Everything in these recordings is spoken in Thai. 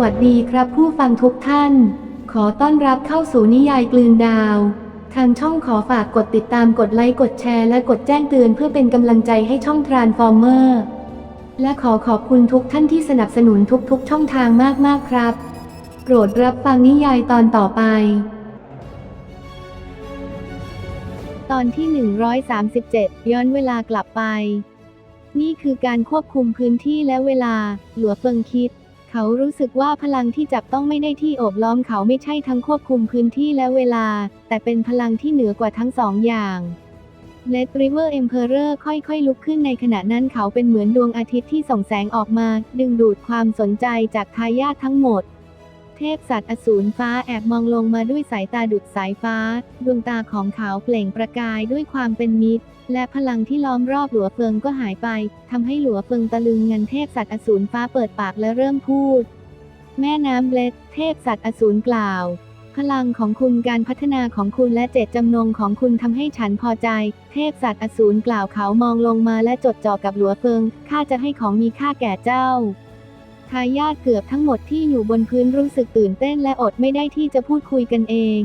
วัสดีครับผู้ฟังทุกท่าน ขอต้อนรับเข้าสู่นิยายกลืนดาว ทางช่องขอฝากกดติดตามกดไลค์กดแชร์และกดแจ้งเตือนเพื่อเป็นกำลังใจให้ช่องทรานฟอร์เมอร์และขอขอบคุณทุกท่านที่สนับสนุนทุกๆ ช่องทางมากๆครับ โปรดรับฟังนิยายตอนต่อไป ตอนที่ 137 ย้อนเวลากลับไป นี่คือการควบคุมพื้นที่และเวลา หลัวเฟิงคิด เขารู้สึกว่าพลังที่จับต้องไม่ได้ที่โอบล้อมเขาไม่ใช่ทั้งควบคุมพื้นที่และเวลา แต่เป็นพลังที่เหนือกว่าทั้งสองอย่างเลดริเวอร์เอ็มเพอเรอร์ค่อยๆ ลุกขึ้นในขณะนั้นเขาเป็นเหมือนดวงอาทิตย์ที่ส่องแสงออกมา ดึงดูดความสนใจจากทายาททั้งหมด เทพสัตว์อสูรฟ้าแอบมองลงมาด้วยสายตาดุดสายฟ้า ดวงตาของเขาเปล่งประกายด้วยความเป็นมิตร และพลังที่ล้อมรอบหลัวเฟิงก็หายไปทำให้หลัวเฟิงตะลึงงันเทพสัตว์อสูรฟ้าเปิดปากและเริ่มพูด แม่น้ำเบลดเทพสัตว์อสูรกล่าว พลังของคุณการพัฒนาของคุณและเจตจำนงของคุณทำให้ฉันพอใจ เทพสัตว์อสูรกล่าวเขามองลงมาและจดจ่อกับหลัวเฟิงข้าจะให้ของมีค่าแก่เจ้าทายาทเกือบทั้งหมดที่อยู่บนพื้นรู้สึกตื่นเต้นและอดไม่ได้ที่จะพูดคุยกันเอง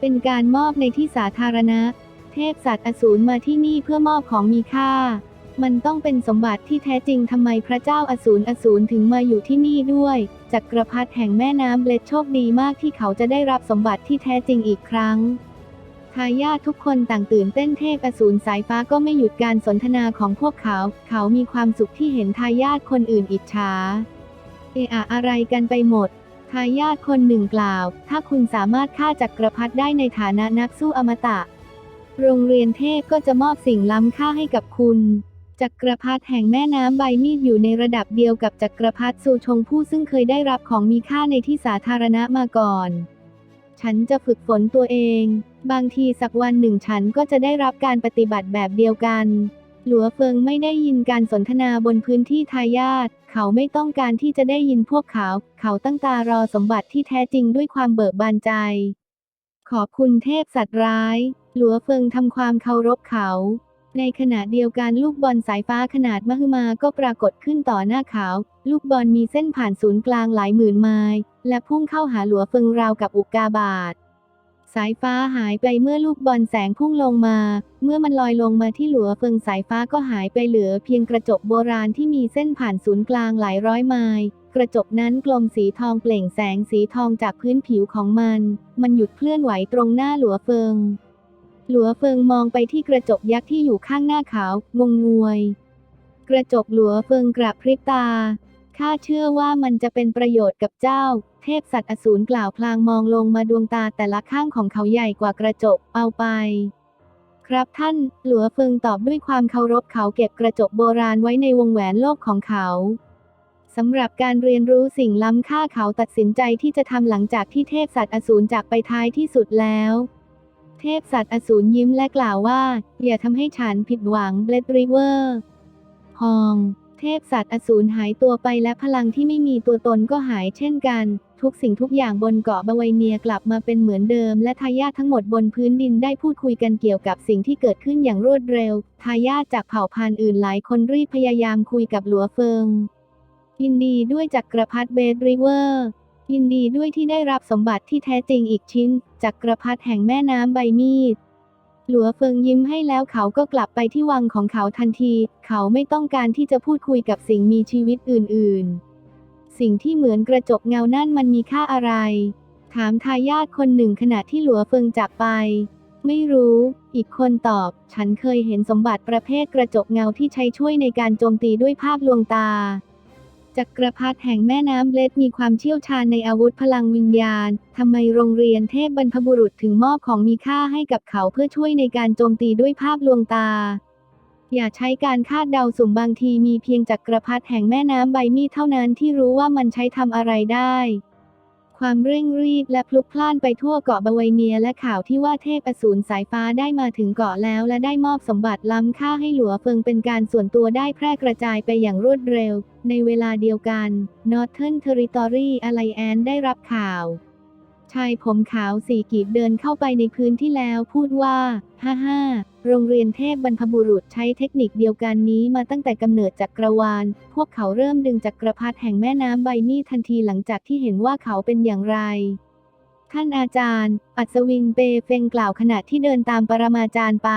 เป็นการมอบในที่สาธารณะ เทพสัตว์อสูรมาที่นี่เพื่อมอบของมีค่า มันต้องเป็นสมบัติที่แท้จริงทำไมพระเจ้าอสูรอสูรถึงมาอยู่ที่นี่ด้วย จักรพรรดิแห่งแม่น้ำเบลดโชคดีมากที่เขาจะได้รับสมบัติที่แท้จริงอีกครั้งทายาททุกคนต่างตื่นเต้นเทพอสูรสายฟ้าก็ไม่หยุดการสนทนาของพวกเขา เขามีความสุขที่เห็นทายาทคนอื่นอิจฉา เอะอะอะไรกันไปหมด ทายาทคนหนึ่งกล่าว ถ้าคุณสามารถฆ่าจักรพรรดิได้ในฐานะนักสู้อมตะ โรงเรียนเทพก็จะมอบสิ่งล้ำค่าให้กับคุณ จักรพรรดิแห่งแม่น้ำใบมีดอยู่ในระดับเดียวกับจักรพรรดิซูชงผู้ซึ่งเคยได้รับของมีค่าในที่สาธารณะมาก่อน ฉันจะฝึกฝนตัวเอง บางทีสักวันหนึ่งฉันก็จะได้รับการปฏิบัติแบบเดียวกันหลัวเฟิงไม่ได้ยินการสนทนาบนพื้นที่ทายาท เขาไม่ต้องการที่จะได้ยินพวกเขา เขาตั้งตารอสมบัติที่แท้จริงด้วยความเบิกบานใจ ขอบคุณเทพสัตว์ร้าย หลัวเฟิงทำความเคารพเขา ในขณะเดียวกันลูกบอลสายฟ้าขนาดมหึมาก็ปรากฏขึ้นต่อหน้าเขา ลูกบอลมีเส้นผ่านศูนย์กลางหลายหมื่นไมล์และพุ่งเข้าหาหลัวเฟิงราวกับอุกกาบาตสายฟ้าหายไปเมื่อลูกบอลแสงพุ่งลงมา เมื่อมันลอยลงมาที่หลัวเฟิงสายฟ้าก็หายไปเหลือเพียงกระจกโบราณที่มีเส้นผ่านศูนย์กลางหลายร้อยไมล์ กระจกนั้นกลมสีทองเปล่งแสงสีทองจากพื้นผิวของมัน มันหยุดเคลื่อนไหวตรงหน้าหลัวเฟิง หลัวเฟิงมองไปที่กระจกยักษ์ที่อยู่ข้างหน้าเขา งงงวย กระจกหลัวเฟิงกระพริบตา ข้าเชื่อว่ามันจะเป็นประโยชน์กับเจ้า เทพสัตว์อสูรกล่าวพลางมองลงมาดวงตาแต่ละข้างของเขาใหญ่กว่ากระจก เอาไป ครับท่าน หลัวเฟิงตอบด้วยความเคารพเขาเก็บกระจกโบราณไว้ในวงแหวนโลกของเขาสำหรับการเรียนรู้สิ่งล้ำค่าเขาตัดสินใจที่จะทำหลังจากที่เทพสัตว์อสูรจากไปท้ายที่สุดแล้ว เทพสัตว์อสูรยิ้มและกล่าวว่า อย่าทำให้ฉันผิดหวังเบลดริเวอร์ฮอง เทพสัตว์อสูรหายตัวไปและพลังที่ไม่มีตัวตนก็หายเช่นกัน ทุกสิ่งทุกอย่างบนเกาะบาวเนียกลับมาเป็นเหมือนเดิม และทายาททั้งหมดบนพื้นดินได้พูดคุยกันเกี่ยวกับสิ่งที่เกิดขึ้นอย่างรวดเร็ว ทายาทจากเผ่าพันธุ์อื่นหลายคนรีบพยายามคุยกับหลัวเฟิงยินดีด้วยจักกรพรรดิเบดริเวอร์ ยินดีด้วยที่ได้รับสมบัติที่แท้จริงอีกชิ้นจักกระพรรดิแห่งแม่น้ำใบมีด หลัวเฟิงยิ้มให้แล้วเขาก็กลับไปที่วังของเขาทันที เขาไม่ต้องการที่จะพูดคุยกับสิ่งมีชีวิตอื่น ๆ สิ่งที่เหมือนกระจกเงานั่นมันมีค่าอะไร ถามทายาทคนหนึ่งขณะที่หลัวเฟิงจากไป ไม่รู้ อีกคนตอบ ฉันเคยเห็นสมบัติประเภทกระจกเงาที่ใช้ช่วยในการโจมตีด้วยภาพลวงตา จักรพรรดิแห่งแม่น้ำเลดมีความเชี่ยวชาญในอาวุธพลังวิญญาณ ทำไมโรงเรียนเทพบรรพบุรุษถึงมอบของมีค่าให้กับเขาเพื่อช่วยในการโจมตีด้วยภาพลวงตา อย่าใช้การคาดเดาสุ่มบางทีมีเพียงจักรพรรดิแห่งแม่น้ำใบมีดเท่านั้นที่รู้ว่ามันใช้ทำอะไรได้ ความเร่งรีบและพลุกพล่านไปทั่วเกาะบาไวเนียและข่าวที่ว่าเทพอสูรสายฟ้าได้มาถึงเกาะแล้วและได้มอบสมบัติล้ำค่าให้หลัวเฟิงเป็นการส่วนตัวได้แพร่กระจายไปอย่างรวดเร็ว ในเวลาเดียวกัน Northern Territory Alliance ได้รับข่าว ชายผมขาวสี่กีบเดินเข้าไปในพื้นที่แล้วพูดว่า ฮ่าฮ่าโรงเรียนเทพบรรพบุรุษใช้เทคนิคเดียวกันนี้มาตั้งแต่กำเนิดจักรวาล พวกเขาเริ่มดึงจักรพรรดิแห่งแม่น้ำใบนีทันทีหลังจากที่เห็นว่าเขาเป็นอย่างไร ท่านอาจารย์ อัศวินเปเฟงกล่าวขณะที่เดินตามปรมาจารย์ไป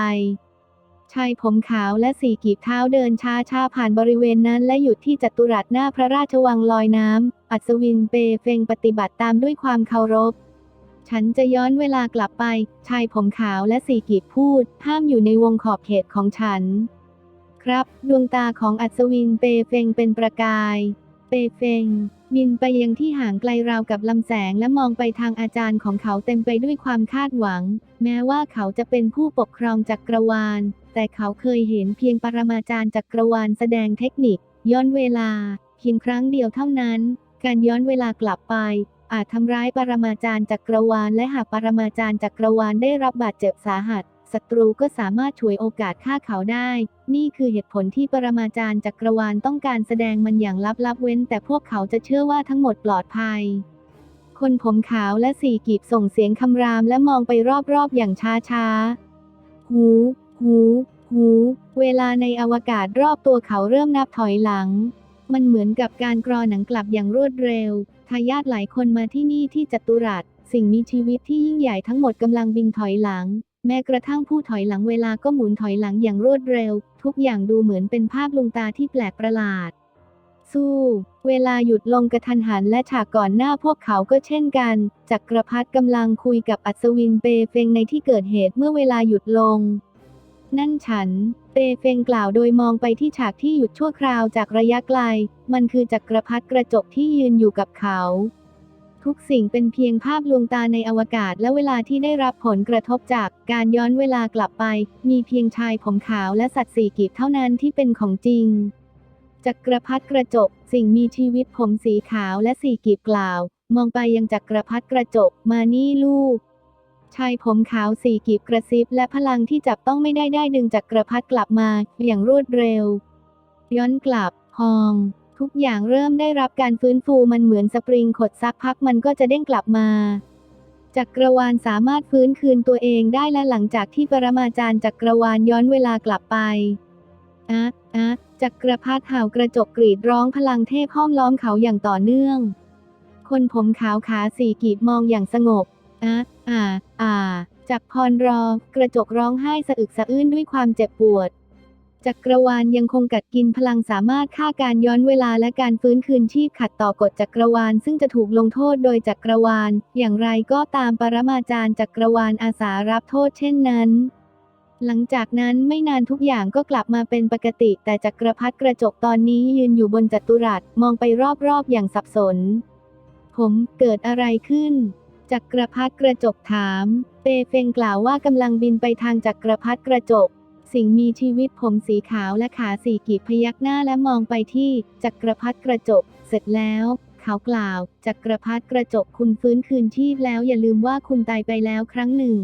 ชายผมขาวและสี่กีบเท้าเดินช้าช้าๆผ่านบริเวณนั้นและหยุดที่จัตุรัสหน้าพระราชวังลอยน้ำ อัศวินเปเฟงปฏิบัติตามด้วยความเคารพ ฉันจะย้อนเวลากลับไป ชายผมขาวและสี่กีบพูด ห้ามอยู่ในวงขอบเขตของฉัน ครับ ดวงตาของอัศวินเปเฟงเป็นประกาย เปเฟงบินไปยังที่ห่างไกลราวกับลำแสงและมองไปทางอาจารย์ของเขาเต็มไปด้วยความคาดหวัง แม้ว่าเขาจะเป็นผู้ปกครองจักรวาล แต่เขาเคยเห็นเพียงปรมาจารย์จักรวาลแสดงเทคนิค ย้อนเวลา เพียงครั้งเดียวเท่านั้น การย้อนเวลากลับไป อาจทำร้ายปรมาจารย์จักรวาล และหากปรมาจารย์จักรวาลได้รับบาดเจ็บสาหัสศัตรูก็สามารถฉวยโอกาสฆ่าเขาได้ นี่คือเหตุผลที่ปรมาจารย์จักรวาลต้องการแสดงมันอย่างลับๆเว้น แต่พวกเขาจะเชื่อว่าทั้งหมดปลอดภัย คนผมขาวและสี่กีบส่งเสียงคำรามและมองไปรอบๆอย่างช้าๆ หู หู หู เวลาในอวกาศรอบตัวเขาเริ่มนับถอยหลัง มันเหมือนกับการกรอหนังกลับอย่างรวดเร็ว ทายาทหลายคนมาที่นี่ที่จัตุรัสสิ่งมีชีวิตที่ยิ่งใหญ่ทั้งหมดกำลังบินถอยหลัง แม้กระทั่งผู้ถอยหลังเวลาก็หมุนถอยหลังอย่างรวดเร็ว ทุกอย่างดูเหมือนเป็นภาพลวงตาที่แปลกประหลาด สู้ เวลาหยุดลงกระทันหันและฉากก่อนหน้าพวกเขาก็เช่นกันจักรพรรดิกำลังคุยกับอัศวินเปเฟงในที่เกิดเหตุเมื่อเวลาหยุดลง นั่นฉัน เปเฟงกล่าวโดยมองไปที่ฉากที่หยุดชั่วคราวจากระยะไกล มันคือจักรพรรดิกระจกที่ยืนอยู่กับเขา ทุกสิ่งเป็นเพียงภาพลวงตาในอวกาศและเวลาที่ได้รับผลกระทบจากการย้อนเวลากลับไป มีเพียงชายผมขาวและสัตว์สี่กีบเท่านั้นที่เป็นของจริงจักรพรรดิกระจก สิ่งมีชีวิตผมสีขาวและสี่กีบกล่าว มองไปยังจักรพรรดิกระจกมานี่ลูก ชายผมขาวสี่กีบกระซิบและพลังที่จับต้องไม่ได้ได้ดึงจักรพรรดิกลับมาอย่างรวดเร็ว ย้อนกลับพอง ทุกอย่างเริ่มได้รับการฟื้นฟูมันเหมือนสปริงขดซักพักมันก็จะเด้งกลับมาจักรวาลสามารถฟื้นคืนตัวเองได้และหลังจากที่ปรมาจารย์จักรวาลย้อนเวลากลับไปอะอะจักรพรรดิห่าวกระจกกรีดร้องพลังเทพห้อมล้อมเขาอย่างต่อเนื่อง คนผมขาวขาสี่กีบมองอย่างสงบ อะอ่า อ่า จากพรรอกระจกร้องไห้สะอึกสะอื้นด้วยความเจ็บปวด จักรวาลยังคงกัดกินพลังสามารถฆ่าการย้อนเวลาและการฟื้นคืนชีพขัดต่อกฎจักรวาล ซึ่งจะถูกลงโทษโดยจักรวาล อย่างไรก็ตามปรมาจารย์จักรวาลอาสารับโทษเช่นนั้นหลังจากนั้นไม่นานทุกอย่างก็กลับมาเป็นปกติ แต่จักรพรรดิกระจกตอนนี้ยืนอยู่บนจัตุรัสมองไปรอบๆอย่างสับสน ผมเกิดอะไรขึ้น จักรพรรดิกระจกถาม เปเฟงกล่าวว่ากำลังบินไปทางจักรพรรดิกระจก สิ่งมีชีวิตผมสีขาวและขาสีกีบพยักหน้าและมองไปที่จักรพรรดิกระจก เสร็จแล้วเขากล่าว จักรพรรดิกระจกคุณฟื้นคืนชีพแล้วอย่าลืมว่าคุณตายไปแล้วครั้งหนึ่ง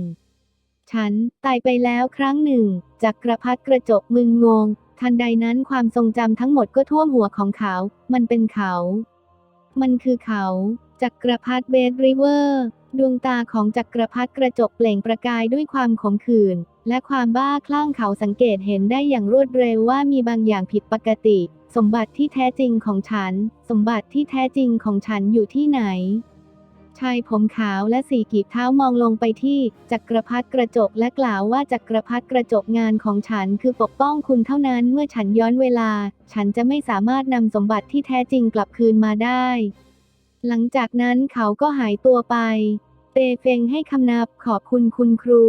ฉันตายไปแล้วครั้งหนึ่ง จักรพรรดิกระจกมึนงง ทันใดนั้นความทรงจำทั้งหมดก็ท่วมหัวของเขา มันเป็นเขา มันคือเขา จักรพรรดิเบดริเวอร์ ดวงตาของจักรพรรดิกระจกเปล่งประกายด้วยความขมขื่นและความบ้าคลั่งเขาสังเกตเห็นได้อย่างรวดเร็วว่ามีบางอย่างผิดปกติ สมบัติที่แท้จริงของฉัน สมบัติที่แท้จริงของฉันอยู่ที่ไหนชายผมขาวและสีกีบเท้ามองลงไปที่จักรพรรดิกระจกและกล่าวว่าจักรพรรดิกระจกงานของฉันคือปกป้องคุณเท่านั้นเมื่อฉันย้อนเวลา ฉันจะไม่สามารถนำสมบัติที่แท้จริงกลับคืนมาได้ หลังจากนั้นเขาก็หายตัวไป เตเฟงให้คำนับขอบคุณคุณครู